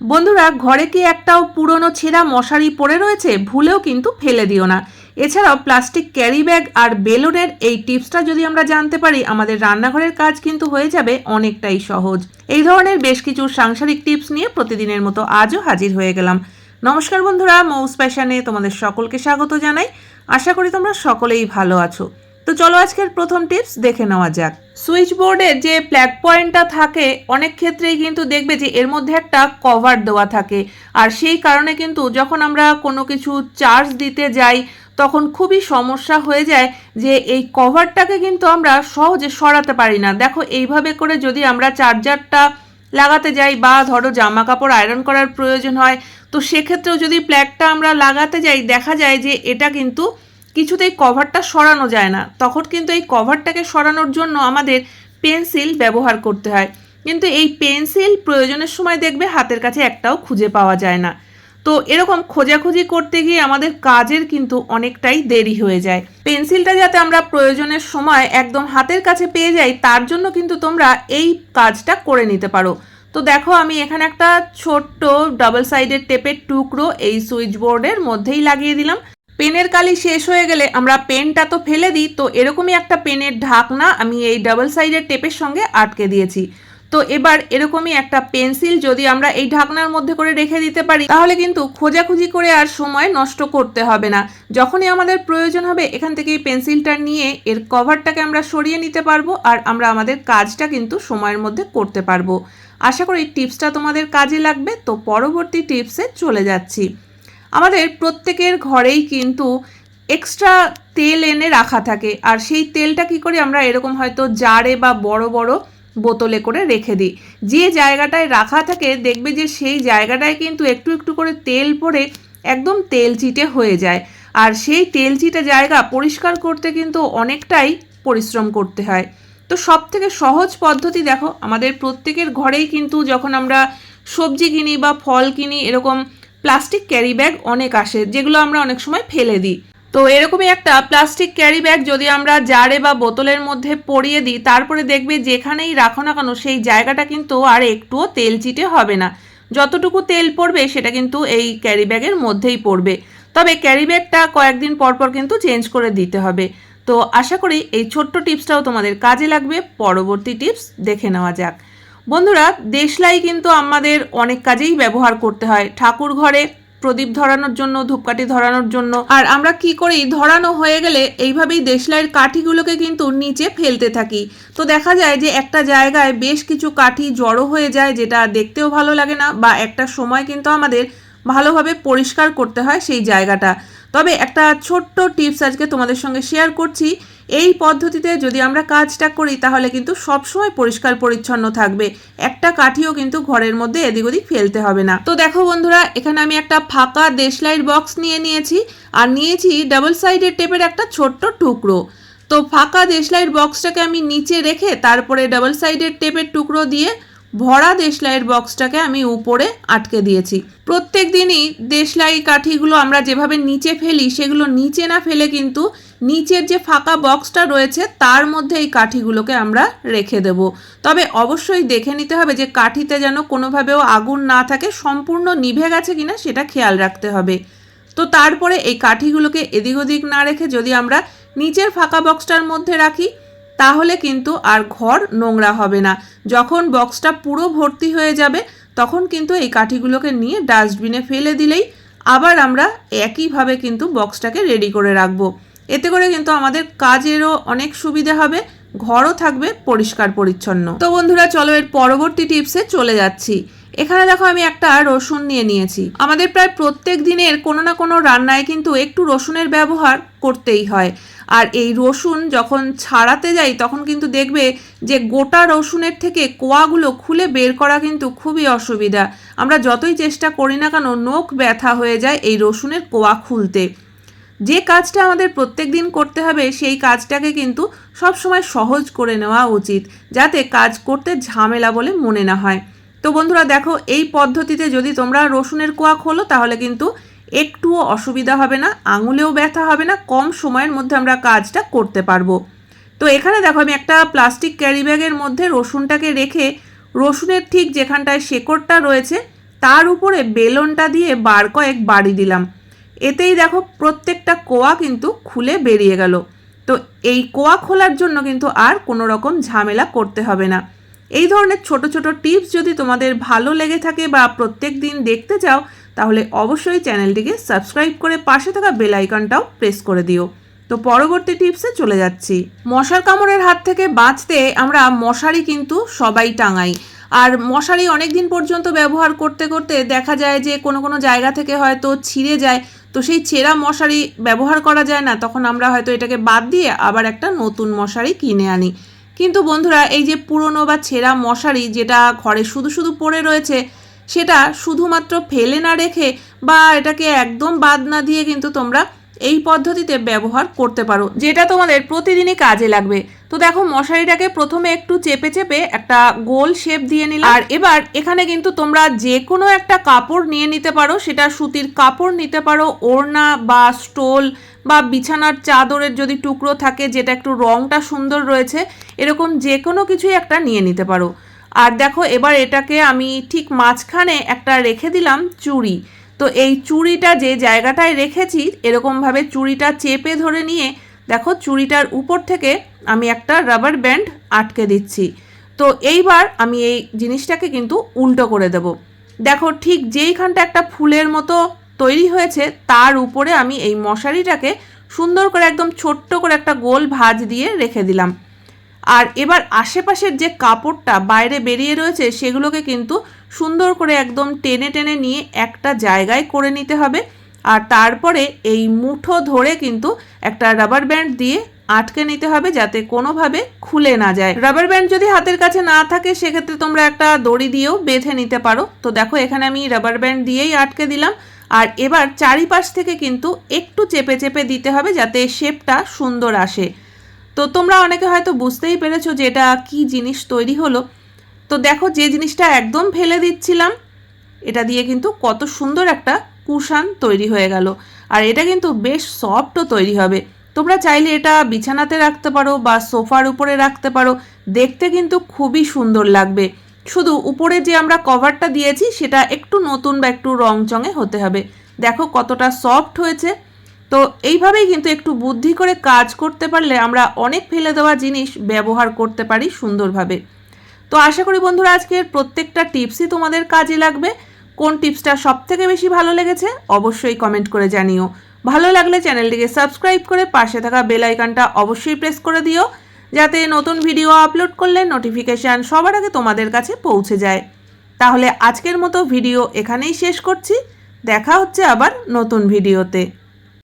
বন্ধুরা, ঘরে কি একটাও পুরনো ছেঁড়া মশারি পড়ে রয়েছে? ভুলেও কিন্তু ফেলে দিও না। এছাড়াও প্লাস্টিক ক্যারি ব্যাগ আর বেলুনের এই টিপসটা যদি আমরা জানতে পারি, আমাদের রান্নাঘরের কাজ কিন্তু হয়ে যাবে অনেকটাই সহজ। এই ধরনের বেশ কিছু সাংসারিক টিপস নিয়ে প্রতিদিনের মতো আজও হাজির হয়ে গেলাম। নমস্কার বন্ধুরা মৌস প্যাশানে তোমাদের সকলকে স্বাগত জানাই। আশা করি তোমরা সকলেই ভালো আছো। তো চলো আজকের প্রথম টিপস দেখে নেওয়া যাক। সুইচ বোর্ডে যে প্ল্যাগ পয়েন্টটা থাকে, অনেক ক্ষেত্রেই কিন্তু দেখবে যে এর মধ্যে একটা কভার দেওয়া থাকে। আর সেই কারণে কিন্তু যখন আমরা কোনো কিছু চার্জ দিতে যাই, তখন খুবই সমস্যা হয়ে যায় যে এই কভারটাকে কিন্তু আমরা সহজে সরাতে পারি না। দেখো, এইভাবে করে যদি আমরা চার্জারটা লাগাতে যাই বা ধরো জামা কাপড় আয়রন করার প্রয়োজন হয়, তো সেক্ষেত্রেও যদি প্ল্যাগটা আমরা লাগাতে যাই, দেখা যায় যে এটা কিন্তু কিছুতেই কভারটা সরানো যায় না। তখন কিন্তু এই কভারটাকে সরানোর জন্য আমাদের পেন্সিল ব্যবহার করতে হয়। কিন্তু এই পেন্সিল প্রয়োজনের সময় দেখবে হাতের কাছে একটাও খুঁজে পাওয়া যায় না। তো এরকম খোঁজাখুঁজি করতে গিয়ে আমাদের কাজের কিন্তু অনেকটাই দেরি হয়ে যায়। পেন্সিলটা যাতে আমরা প্রয়োজনের সময় একদম হাতের কাছে পেয়ে যাই, তার জন্য কিন্তু তোমরা এই কাজটা করে নিতে পারো। তো দেখো, আমি এখানে একটা ছোট্ট ডাবল সাইডের টেপের টুকরো এই সুইচ বোর্ডের মধ্যেই লাগিয়ে দিলাম। পেনের কালি শেষ হয়ে গেলে আমরা পেনটা তো ফেলে দিই, তো এরকমই একটা পেনের ঢাকনা আমি এই ডাবল সাইডের টেপের সঙ্গে আটকে দিয়েছি। তো এবার এরকমই একটা পেন্সিল যদি আমরা এই ঢাকনার মধ্যে করে রেখে দিতে পারি, তাহলে কিন্তু খোঁজাখুঁজি করে আর সময় নষ্ট করতে হবে না। যখনই আমাদের প্রয়োজন হবে, এখান থেকে এই পেন্সিলটা নিয়ে এর কভারটাকে আমরা সরিয়ে নিতে পারব আর আমরা আমাদের কাজটা কিন্তু সময়ের মধ্যে করতে পারব। আশা করি টিপসটা তোমাদের কাজে লাগবে, তো পরবর্তী টিপসে চলে যাচ্ছি। আমাদের প্রত্যেকের ঘরেই কিন্তু এক্সট্রা তেল এনে রাখা থাকে। আর সেই তেলটা কি করি আমরা এরকম হয়তো জারে বা বড় বড় বোতলে করে রেখে দিই। যে জায়গাটায় রাখা থাকে দেখবে যে সেই জায়গাটায় কিন্তু একটু একটু করে তেল পড়ে একদম তেল চিটে হয়ে যায়। আর সেই তেল চিটে জায়গা পরিষ্কার করতে কিন্তু অনেকটাই পরিশ্রম করতে হয়। তো সব থেকে সহজ পদ্ধতি দেখো, আমাদের প্রত্যেকের ঘরেই কিন্তু যখন আমরা সবজি কিনি বা ফল কিনি এরকম প্লাস্টিক ক্যারি ব্যাগ অনেক আসে, যেগুলো আমরা অনেক সময় ফেলে দিই। তো এরকমই একটা প্লাস্টিক ক্যারি ব্যাগ যদি আমরা জারে বা বোতলের মধ্যে পরিয়ে দিই, তারপরে দেখবে যেখানেই রাখো না কেন, সেই জায়গাটা কিন্তু আর একটুও তেল চিটে হবে না। যতটুকু তেল পড়বে, সেটা কিন্তু এই ক্যারি ব্যাগের মধ্যেই পড়বে। তবে ক্যারি ব্যাগটা কয়েকদিন পর পর কিন্তু চেঞ্জ করে দিতে হবে। তো আশা করি এই ছোট্ট টিপসটাও তোমাদের কাজে লাগবে। পরবর্তী টিপস দেখে নেওয়া যাক। বন্ধুরা, দেশলাই কিন্তু আমাদের অনেক কাজেই ব্যবহার করতে হয়। ঠাকুর ঘরে প্রদীপ ধরানোর জন্য, ধূপকাঠি ধরানোর জন্য। আর আমরা কি করি, ধরানো হয়ে গেলে এইভাবেই দেশলাইয়ের কাঠিগুলোকে কিন্তু নিচে ফেলতে থাকি। তো দেখা যায় যে একটা জায়গায় বেশ কিছু কাঠি জড়ো হয়ে যায়, যেটা দেখতেও ভালো লাগে না বা একটা সময় কিন্তু আমাদের ভালোভাবে পরিষ্কার করতে হয় সেই জায়গাটা। তবে একটা ছোট্ট টিপস আজকে তোমাদের সঙ্গে শেয়ার করছি। এই পদ্ধতিতে যদি আমরা কাজটা করি, তাহলে কিন্তু সবসময় পরিষ্কার পরিচ্ছন্ন থাকবে। একটা কাঠিও কিন্তু ঘরের মধ্যে এদিক ওদিক ফেলতে হবে না। তো দেখো বন্ধুরা, এখানে আমি একটা ফাঁকা দেশলাইট বক্স নিয়ে নিয়েছি আর নিয়েছি ডাবল সাইডের টেপের একটা ছোট্ট টুকরো। তো ফাঁকা দেশলাইট বক্সটাকে আমি নিচে রেখে তারপরে ডাবল সাইডের টেপের টুকরো দিয়ে ভরা দেশলাইয়ের বক্সটাকে আমি উপরে আটকে দিয়েছি। প্রত্যেক দিনই দেশলাই কাঠিগুলো আমরা যেভাবে নিচে ফেলি, সেগুলো নিচে না ফেলে কিন্তু নিচের যে ফাঁকা বক্সটা রয়েছে, তার মধ্যে এই কাঠিগুলোকে আমরা রেখে দেব। তবে অবশ্যই দেখে নিতে হবে যে কাঠিতে যেন কোনোভাবেও আগুন না থাকে, সম্পূর্ণ নিভে গেছে কিনা সেটা খেয়াল রাখতে হবে। তো তারপরে এই কাঠিগুলোকে এদিক ওদিক না রেখে যদি আমরা নিচের ফাঁকা বক্সটার মধ্যে রাখি তাহলে কিন্তু আর ঘর নোংরা হবে না। যখন বক্সটা পুরো ভর্তি হয়ে যাবে, তখন কিন্তু এই কাঠিগুলোকে নিয়ে ডাস্টবিনে ফেলে দিলেই আবার আমরা একইভাবে কিন্তু বক্সটাকে রেডি করে রাখব। এতে করে কিন্তু আমাদের কাজেরও অনেক সুবিধা হবে, ঘরও থাকবে পরিষ্কার পরিচ্ছন্ন। তো বন্ধুরা, চলো এর পরবর্তী টিপসে চলে যাচ্ছি। এখানে দেখো আমি একটা রসুন নিয়ে নিয়েছি। আমাদের প্রায় প্রত্যেক দিনের কোনো না কোনো রান্নায় কিন্তু একটু রসুনের ব্যবহার করতেই হয়। আর এই রসুন যখন ছাড়াতে যাই, তখন কিন্তু দেখবে যে গোটা রসুনের থেকে কোয়াগুলো খুলে বের করা কিন্তু খুবই অসুবিধা। আমরা যতই চেষ্টা করি না কেন, নখ ব্যথা হয়ে যায় এই রসুনের কোয়া খুলতে। যে কাজটা আমাদের প্রত্যেক দিন করতে হবে, সেই কাজটাকে কিন্তু সব সময় সহজ করে নেওয়া উচিত, যাতে কাজ করতে ঝামেলা বলে মনে না হয়। তো বন্ধুরা দেখো, এই পদ্ধতিতে যদি তোমরা রসুনের কোয়া খোলো তাহলে কিন্তু একটুও অসুবিধা হবে না, আঙুলেও ব্যথা হবে না, কম সময়ের মধ্যে আমরা কাজটা করতে পারব। তো এখানে দেখো, আমি একটা প্লাস্টিক ক্যারি ব্যাগের মধ্যে রসুনটাকে রেখে, রসুনের ঠিক যেখানটায় শেকড়টা রয়েছে, তার উপরে বেলনটা দিয়ে বার কয়েক বাড়ি দিলাম। এতেই দেখো, প্রত্যেকটা কোয়া কিন্তু খুলে বেরিয়ে গেল। তো এই কোয়া খোলার জন্য কিন্তু আর কোনো রকম ঝামেলা করতে হবে না। এই ধরনের ছোট ছোট টিপস যদি তোমাদের ভালো লেগে থাকে বা প্রত্যেক দিন দেখতে চাও, তাহলে অবশ্যই চ্যানেলটিকে সাবস্ক্রাইব করে পাশে থাকা বেল আইকনটাও প্রেস করে দিও। তো পরবর্তী টিপসে চলে যাচ্ছি। মশার কামড়ের হাত থেকে বাঁচতে আমরা মশারি কিন্তু সবাই টাঙাই। আর মশারি অনেক দিন পর্যন্ত ব্যবহার করতে করতে দেখা যায় যে কোনো কোনো জায়গা থেকে হয়তো ছিঁড়ে যায়। তো সেই ছেঁড়া মশারি ব্যবহার করা যায় না, তখন আমরা হয়তো এটাকে বাদ দিয়ে আবার একটা নতুন মশারি কিনে আনি। কিন্তু বন্ধুরা, এই যে পুরনো বা ছেঁড়া মশারি যেটা ঘরে শুধু শুধু পড়ে রয়েছে, সেটা শুধুমাত্র ফেলে না রেখে বা এটাকে একদম বাদ না দিয়ে কিন্তু তোমরা এই পদ্ধতিতে ব্যবহার করতে পারো, যেটা তোমাদের প্রতিদিনই কাজে লাগবে। তো দেখো মশারিটাকে প্রথমে একটু চেপে চেপে একটা গোল শেপ দিয়ে নিলাম। আর এবার এখানে কিন্তু তোমরা যে কোনো একটা কাপড় নিয়ে নিতে পারো, সেটা সুতির কাপড় নিতে পারো, ওড়না বা স্টোল বা বিছানার চাদরের যদি টুকরো থাকে যেটা একটু রংটা সুন্দর রয়েছে, এরকম যে কোনো কিছুই একটা নিয়ে নিতে পারো। আর দেখো এবার এটাকে আমি ঠিক মাঝখানে একটা রেখে দিলাম চুড়ি। তো এই চুড়িটা যে জায়গাটায় রেখেছি, এরকমভাবে চুড়িটা চেপে ধরে নিয়ে দেখো, চুড়িটার উপর থেকে আমি একটা রাবার ব্যান্ড আটকে দিচ্ছি। তো এইবার আমি এই জিনিসটাকে কিন্তু উল্টো করে দেব। দেখো, ঠিক যেইখানটা একটা ফুলের মতো তৈরি হয়েছে, তার উপরে আমি এই মশারিটাকে সুন্দর করে একদম ছোট্ট করে একটা গোল ভাঁজ দিয়ে রেখে দিলাম। আর এবার আশেপাশের যে কাপড়টা বাইরে বেরিয়ে রয়েছে, সেগুলোকে কিন্তু সুন্দর করে একদম টেনে টেনে নিয়ে একটা জায়গায় করে নিতে হবে। আর তারপরে এই মুঠো ধরে কিন্তু একটা রাবার ব্যান্ড দিয়ে আটকে নিতে হবে যাতে কোনোভাবে খুলে না যায়। রাবার ব্যান্ড যদি হাতের কাছে না থাকে, সেক্ষেত্রে তোমরা একটা দড়ি দিয়েও বেঁধে নিতে পারো। তো দেখো, এখানে আমি রাবার ব্যান্ড দিয়েই আটকে দিলাম। আর এবার চারিপাশ থেকে কিন্তু একটু চেপে চেপে দিতে হবে যাতে শেপটা সুন্দর আসে। তো তোমরা অনেকে হয়তো বুঝতেই পেরেছ যে এটা কী জিনিস তৈরি হলো। তো দেখো, যে জিনিসটা একদম ফেলে দিচ্ছিলাম, এটা দিয়ে কিন্তু কত সুন্দর একটা কুশান তৈরি হয়ে গেল। আর এটা কিন্তু বেশ সফটও তৈরি হবে। তোমরা চাইলে এটা বিছানাতে রাখতে পারো বা সোফার উপরে রাখতে পারো। দেখতে কিন্তু খুবই সুন্দর লাগবে। শুধু উপরে যে আমরা কভারটা দিয়েছি, সেটা একটু নতুন বা একটু রংচঙে হতে হবে। দেখো কতটা সফট হয়েছে। তো এইভাবেই কিন্তু একটু বুদ্ধি করে কাজ করতে পারলে আমরা অনেক ফেলে দেওয়া জিনিস ব্যবহার করতে পারি সুন্দরভাবে। তো আশা করি বন্ধুরা, আজকের প্রত্যেকটা টিপসই তোমাদের কাজে লাগবে। কোন টিপসটা সব থেকে বেশি ভালো লেগেছে অবশ্যই কমেন্ট করে জানিও। ভালো লাগলে চ্যানেলটিকে সাবস্ক্রাইব করে পাশে থাকা বেল আইকনটা অবশ্যই প্রেস করে দিও, যাতে নতুন ভিডিও আপলোড করলে নোটিফিকেশান সবার আগে তোমাদের কাছে পৌঁছে যায়। তাহলে আজকের মতো ভিডিও এখানেই শেষ করছি। দেখা হচ্ছে আবার নতুন ভিডিওতে